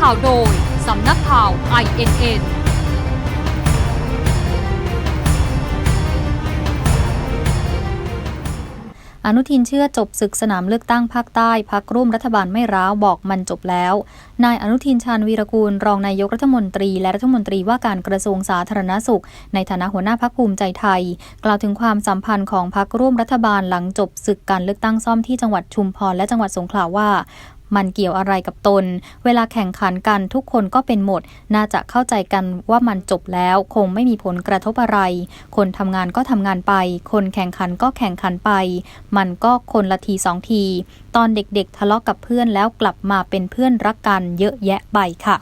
ข่าวโดย สำนักข่าว INN อนุทินเชื่อจบศึกสนามเลือกตั้งภาคใต้พักร่วมรัฐบาลไม่ร้าวบอกมันจบแล้ว นายอนุทินชาญวีรกูล รองนายกรัฐมนตรี และรัฐมนตรีว่าการกระทรวงสาธารณสุข ในฐานะหัวหน้าพักภูมิใจไทย กล่าวถึงความสัมพันธ์ของพักร่วมรัฐบาลหลังจบศึกการเลือกตั้งซ่อมที่จังหวัดชุมพรและจังหวัดสงขลาว่า มันเกี่ยวอะไรกับตน เวลาแข่งขันกันทุกคนก็เป็นหมด น่าจะเข้าใจกันว่ามันจบแล้วคงไม่มีผลกระทบอะไร คนทำงานก็ทำงานไป คนแข่งขันก็แข่งขันไป มันก็คนละทีสองที ตอนเด็กๆ ทะเลาะกับเพื่อนแล้วกลับมาเป็นเพื่อนรักกันเยอะแยะไปค่ะ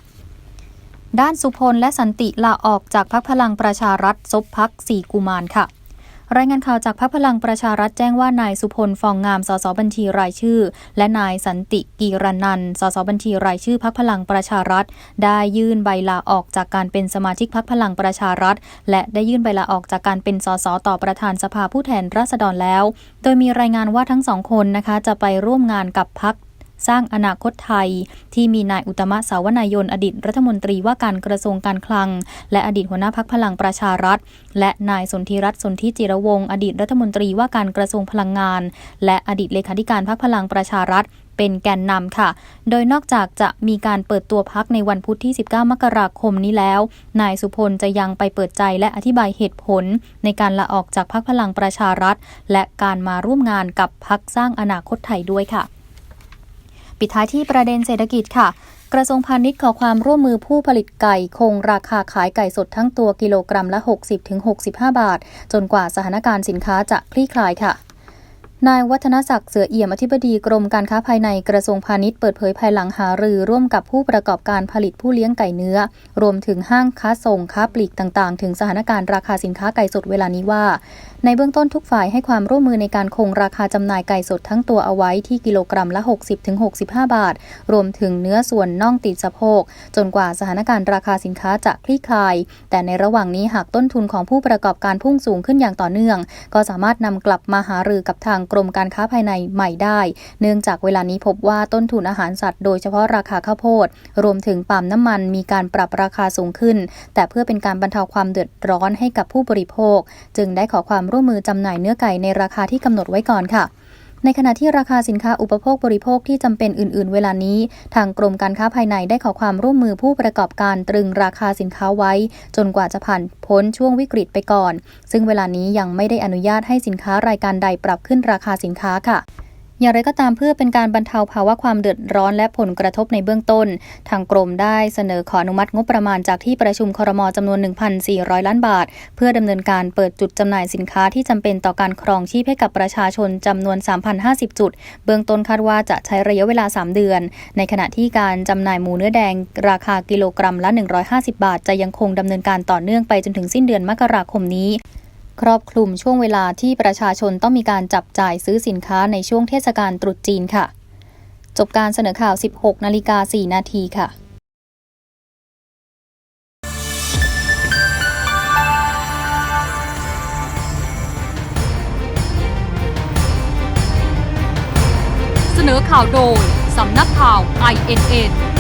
ด้านสุพลและสันติลาออกจากพักพลังประชารัฐซบพักสี่กุมารค่ะ รายงานข่าวจากพรรคพลังประชารัฐแจ้งว่านายสุพลฟองงามสสบัญชีรายชื่อ และนายสันติกีรนันสสบัญชีรายชื่อพรรคพลังประชารัฐ ได้ยื่นใบลาออกจากการเป็นสมาชิกพรรคพลังประชารัฐ และได้ยื่นใบลาออกจากการเป็นสสต่อประธานสภาผู้แทนราษฎรแล้ว โดยมีรายงานว่าทั้งสองคนนะคะจะไปร่วมงานกับพรรค สร้างอนาคตไทย ที่มีนายอุตมะสาวนายนอดีตรัฐมนตรีว่าการกระทรวงการคลัง และอดีตหัวหน้าพักพลังประชารัฐ และนายสนธิรัตน์สนธิจิรวงศ์อดีตรัฐมนตรีว่าการกระทรวงพลังงาน และอดีตเลขาธิการพักพลังประชารัฐเป็นแกนนำค่ะ โดยนอกจากจะมีการเปิดตัวพักในวันพุธที่ 19 มกราคมนี้แล้ว นายสุพลจะยังไปเปิดใจและอธิบายเหตุผล ในการลาออกจากพักพลังประชารัฐ และการมาร่วมงานกับพักสร้างอนาคตไทยด้วยค่ะ ปิดท้ายที่ประเด็นเศรษฐกิจค่ะ กระทรวงพาณิชย์ขอความร่วมมือผู้ผลิตไก่ คงราคาขายไก่สดทั้งตัวกิโลกรัมละ 60-65 บาท จนกว่าสถานการณ์สินค้าจะคลี่คลายค่ะนายวัฒนศักดิ์เสือเอี่ยมอธิบดีกรมการค้าภายในกระทรวงพาณิชย์เปิดเผยภายหลังหารือร่วมกับผู้ประกอบการผลิตผู้เลี้ยงไก่เนื้อ รวมถึงห้างค้าส่งค้าปลีกต่างๆ ถึงสถานการณ์ราคาสินค้าไก่สดเวลานี้ว่า ในเบื้องต้นทุกฝ่ายให้ความร่วมมือในการคงราคาจำหน่ายไก่สดทั้งตัวเอาไว้ที่กิโลกรัมละ 60-65 บาท รวมถึงเนื้อส่วนน่องติดสะโพก จนกว่าสถานการณ์ราคาสินค้าจะคลี่คลาย แต่ในระหว่างนี้หากต้นทุนของผู้ประกอบการพุ่งสูงขึ้นอย่างต่อเนื่อง ก็สามารถนำกลับมาหารือกับทางกรมการค้าภายในใหม่ได้ เนื่องจากเวลานี้พบว่าต้นทุนอาหารสัตว์โดยเฉพาะราคาข้าวโพด รวมถึงปาล์มน้ำมันมีการปรับราคาสูงขึ้น แต่เพื่อเป็นการบรรเทาความเดือดร้อนให้กับผู้บริโภค จึงได้ขอความร่วมมือจำหน่ายเนื้อไก่ในราคาที่กำหนดไว้ก่อนค่ะ ในขณะที่ราคาสินค้าอุปโภคบริโภคที่จำเป็นอื่น ๆ เวลานี้ ทางกรมการค้าภายในได้ขอความร่วมมือผู้ประกอบการตรึงราคาสินค้าไว้ จนกว่าจะผ่านพ้นช่วงวิกฤตไปก่อน ซึ่งเวลานี้ยังไม่ได้อนุญาตให้สินค้ารายการใดปรับขึ้นราคาสินค้าค่ะ อย่างไรก็ตามเพื่อเป็นการบรรเทาภาวะความเดือดร้อนและผลกระทบในเบื้องต้น ทางกรมได้เสนอขออนุมัติงบประมาณจากที่ประชุมครมจำนวน 1,400 ล้านบาท เพื่อดำเนินการเปิดจุดจำหน่ายสินค้าที่จำเป็นต่อการครองชีพให้กับประชาชนจำนวน 3,050 จุด เบื้องต้นคาดว่าจะใช้ระยะเวลา 3 เดือน ในขณะที่การจำหน่ายหมูเนื้อแดงราคากิโลกรัมละ 150 บาท จะยังคงดำเนินการต่อเนื่องไปจนถึงสิ้นเดือนมกราคมนี้ ครอบคลุมช่วงเวลาที่ประชาชนต้องมีการจับจ่ายซื้อสินค้าในช่วงเทศกาลตรุษจีนค่ะ จบการเสนอข่าว 16 นาฬิกา 4 นาทีค่ะเสนอข่าวโดย สำนักข่าว INN